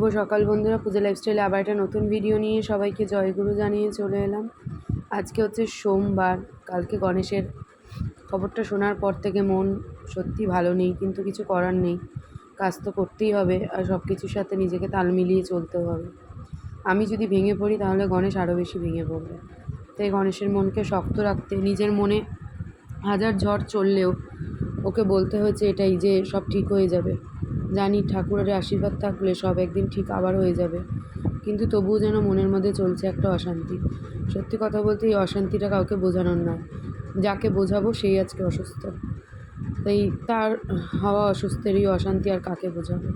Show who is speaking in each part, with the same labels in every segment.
Speaker 1: শুভ সকাল বন্ধুরা, পূজা লাইফস্টাইলে আবার একটা নতুন ভিডিও নিয়ে সবাইকে জয়গুরু জানিয়ে চলে এলাম। আজকে হচ্ছে সোমবার, কালকে গণেশের খবরটা শোনার পর থেকে মন সত্যি ভালো নেই, কিন্তু কিছু করার নেই। কাজ তো করতেই হবে আর সব কিছুর সাথে নিজেকে তাল মিলিয়ে চলতেও হবে। আমি যদি ভেঙে পড়ি তাহলে গণেশ আরও বেশি ভেঙে পড়বে। তাই গণেশের মনকে শক্ত রাখতে, নিজের মনে হাজার ঝড় চললেও ওকে বলতে হয়েছে এটাই যে সব ঠিক হয়ে যাবে। জানি ঠাকুরের আশীর্বাদ থাকলে সব একদিন ঠিক আবার হয়ে যাবে। কিন্তু তবুও যেন মনের মধ্যে চলছে একটা অশান্তি। সত্যি কথা বলতে এই অশান্তিটা কাউকে বোঝানোর নয়। যাকে বোঝাবো সেই আজকে অসুস্থ। তাই তার হাওয়া অসুস্থের এই অশান্তি আর কাকে বোঝাবো?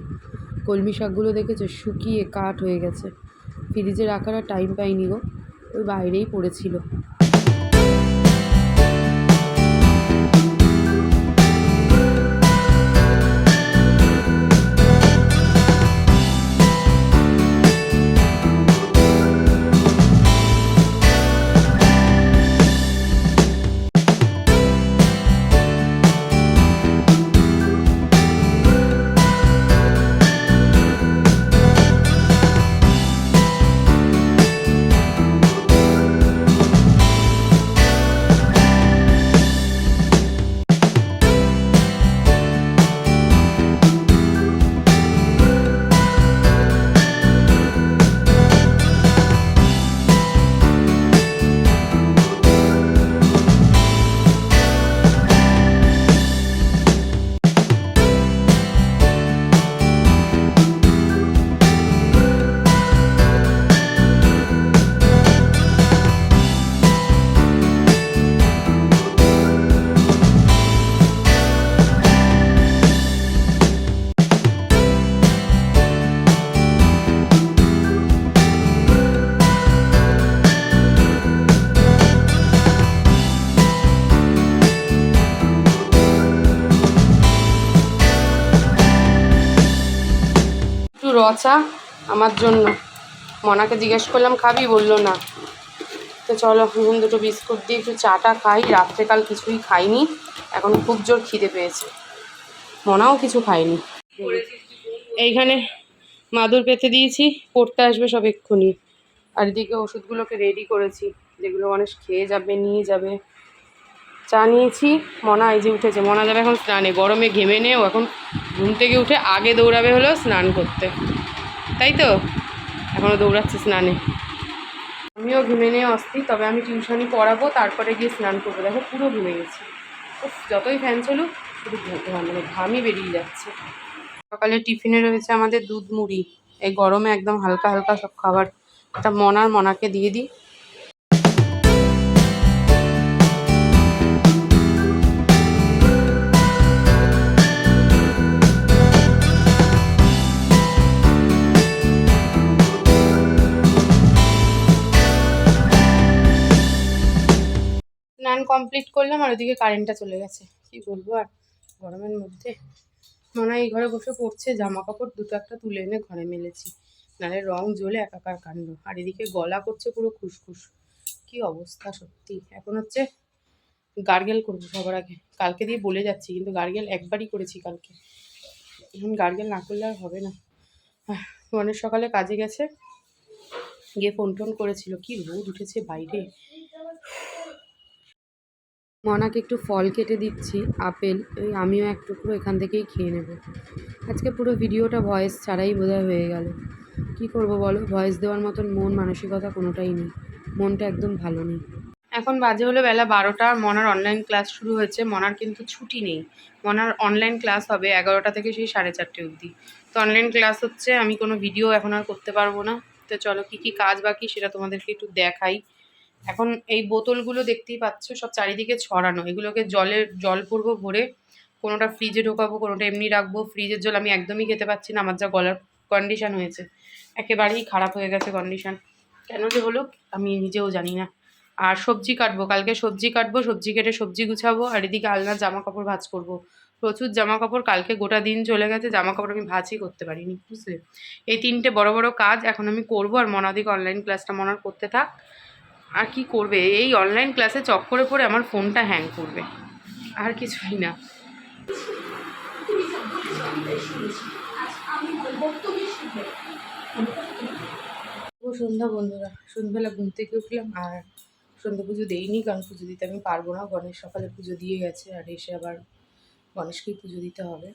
Speaker 1: কলমি শাকগুলো দেখেছ? শুকিয়ে কাঠ হয়ে গেছে। ফ্রিজে রাখার আর টাইম পাইনি গো। ওই বাইরেই পড়েছিল। রচা আমার জন্য। মনাকে জিজ্ঞেস করলাম, খাবি? বলল, না। তো চলো, এখন দুটো বিস্কুট দিয়ে একটু চাটা খাই। রাত্রেকাল কিছুই খাইনি। এখন খুব জোর খিদে পেয়েছে। মনাও কিছু খায়নি। এইখানে মাদুর পেতে দিয়েছি। পড়তে আসবে সব এক্ষুনি। আর এদিকে ওষুধগুলোকে রেডি করেছি। যেগুলো মানুষ খেয়ে যাবে, নিয়ে যাবে। চা নিয়েছি মনা এই যে উঠেছে, মনা যাবে এখন স্নানে, গরমে ঘেমে নেও, এখন ঘুম থেকে উঠে আগে দৌড়াবে হলো স্নান করতে। তাই তো? এখনও দৌড়াচ্ছে স্নানে। আমিও ঘেমে নিয়ে অস্থির, তবে আমি টিউশনি পড়াবো, তারপরে গিয়ে স্নান করব। দেখো, পুরো ঘুমে গেছি। যতই ফ্যান চলুক, শুধু মানে ঘামই বেরিয়ে যাচ্ছে। সকালে টিফিনে রয়েছে আমাদের দুধ মুড়ি। এই গরমে একদম হালকা হালকা সব খাবার। একটা মনার মনাকে দিয়ে দিই। স্নান কমপ্লিট করলাম আর ওদিকে কারেন্টটা চলে গেছে। কি বলব আর গরমের মধ্যে। মনে হয় এই ঘরে বসে পড়ছে জামা কাপড় দুটো একটা তুলে এনে ঘরে মেলেছি। নাহলে রং জ্বলে একাকার কাণ্ড। আর এদিকে গলা করছে পুরো খুসখুস। কি অবস্থা সত্যি। এখন হচ্ছে গার্গেল করব সবার আগে। কালকে দিয়ে বলে যাচ্ছি, কিন্তু গার্গেল একবারই করেছি কালকে। এখন গার্গেল না করলে আর হবে না। অনেক সকালে কাজে গেছে। গিয়ে ফোন টোন করেছিল। কি রোদ উঠেছে বাইরে। মনাকে একটু ফল কেটে দিচ্ছি, আপেল ওই আমিও এক টুকরো এখান থেকেই খেয়ে নেব। আজকে পুরো ভিডিওটা ভয়েস ছাড়াই বোধহয় হয়ে গেল। কি করব বলো? ভয়েস দেওয়ার মতন মন, মানসিকতা কোনোটাই নেই। মনটা একদম ভালো নেই। এখন বাজে হলো বেলা বারোটা, মনার অনলাইন ক্লাস শুরু হয়েছে। মনার কিন্তু ছুটি নেই। মনার অনলাইন ক্লাস হবে এগারোটা থেকে সেই সাড়ে চারটে অবধি। তো অনলাইন ক্লাস হচ্ছে, আমি কোনো ভিডিও এখন আর করতে পারব না। তো চলো কী কী কাজ বাকি সেটা তোমাদেরকে একটু দেখাই। এখন এই বোতলগুলো দেখতেই পাচ্ছ, সব চারিদিকে ছড়ানো। এগুলোকে জলের, জল পূর্ব ভরে, কোনোটা ফ্রিজে ঢোকাবো, কোনোটা এমনি রাখব। ফ্রিজের জল আমি একদমই খেতে পাচ্ছি না, আমার যা গলার কন্ডিশন হয়েছে। একেবারেই খারাপ হয়ে গেছে কন্ডিশন কেন যে হলো আমি নিজেও জানি না। আর সবজি কাটবো, কালকে সবজি কাটবো, সবজি কেটে সবজি গুছাবো, আর এদিকে আলনার জামা কাপড় ভাঁজ করব। প্রচুর জামা কাপড় কালকে গোটা দিন চলে গেছে জামা কাপড় আমি ভাজই করতে পারিনি, বুঝলে? এই তিনটে বড় বড় কাজ এখন আমি করব, আর মনাদিকে অনলাইন ক্লাসটা মনার করতে থাক। আর কি করবে? এই অনলাইন ক্লাসে চক্করে পড়ে আমার ফোনটা হ্যাং করবে। আর কিছুই না। সন্ধ্যা বন্ধুরা। সন্ধ্যাবেলা ঘুম থেকে উঠলাম আর সন্ধ্যা পুজো দেইনি, কারণ পুজো দিতে আমি পারব না। গণেশ সকালে পুজো দিয়ে গেছে আর এসে আবার গণেশকেই পুজো দিতে হবে।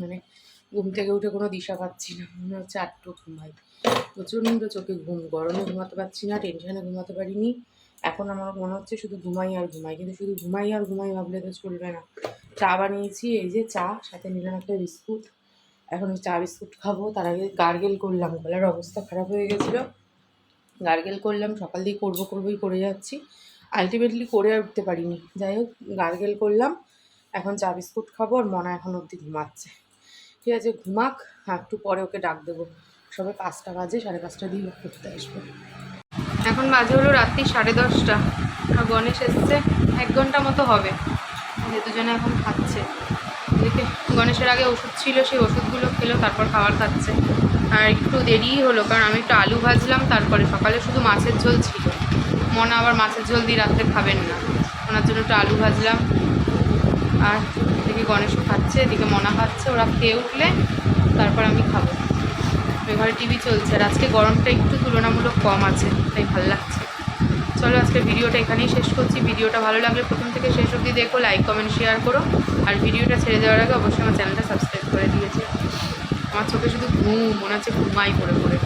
Speaker 1: মানে ঘুম থেকে উঠে কোনো দিশা পাচ্ছি না। মনে হচ্ছে আটটু ঘুমাই। প্রচণ্ড চোখে ঘুম, গরমে ঘুমাতে পারছি না টেনশনে ঘুমাতে পারিনি। এখন আমার মনে হচ্ছে শুধু ঘুমাই আর ঘুমাই, কিন্তু শুধু ঘুমাই আর ঘুমাই ভাবলে তো চলবে না। চা বানিয়েছি, এই যে চা, সাথে নিলাম একটা বিস্কুট। এখন চা বিস্কুট খাব, তার আগে গার্গেল করলাম, গলার অবস্থা খারাপ হয়ে গেছিল। গার্গেল করলাম, সকাল দিয়ে করব করবোই করে যাচ্ছি। আলটিমেটলি করে আর উঠতে পারিনি। যাই হোক, গার্গেল করলাম, এখন চা বিস্কুট খাব আর মনা এখন অবধি ঘুমাচ্ছে। ঠিক আছে ঘুমাক হ্যাঁ একটু পরে ওকে ডাক দেবো। সবে পাঁচটা বাজে, সাড়ে পাঁচটা দিয়ে ও করতে আসবে। এখন বাজে হলো রাত্রি সাড়ে দশটা। আর গণেশ এসছে, এক ঘণ্টা মতো হবে। যে দুজনে এখন খাচ্ছে। এদিকে গণেশের আগে ওষুধ ছিল, সেই ওষুধগুলো খেলো, তারপর খাবার খাচ্ছে। আর একটু দেরিই হলো, কারণ আমি একটু আলু ভাজলাম, তারপরে সকালে শুধু মাছের ঝোল ছিল। মনে আবার মাছের ঝোল দিয়ে রাত্রে খাবেন না। ওনার জন্য একটু আলু ভাজলাম। আর এদিকে গণেশও খাচ্ছে, এদিকে মনা খাচ্ছে, ওরা খেয়ে উঠলে তারপর আমি খাব। ঘরে টিভি চলছে আর আজকে গরমটা একটু তুলনামূলক কম আছে, তাই ভালো লাগছে। চলো আজকে ভিডিওটা এখানেই শেষ করছি। ভিডিওটা ভালো লাগলে প্রথম থেকে শেষ অবধি দেখো লাইক কমেন্ট শেয়ার করো। আর ভিডিওটা ছেড়ে দেওয়ার আগে অবশ্যই আমার চ্যানেলটা সাবস্ক্রাইব করে দিয়েছে। আমার চোখে শুধু ঘুম, মনে হচ্ছে ঘুমাই পড়ে পড়ে।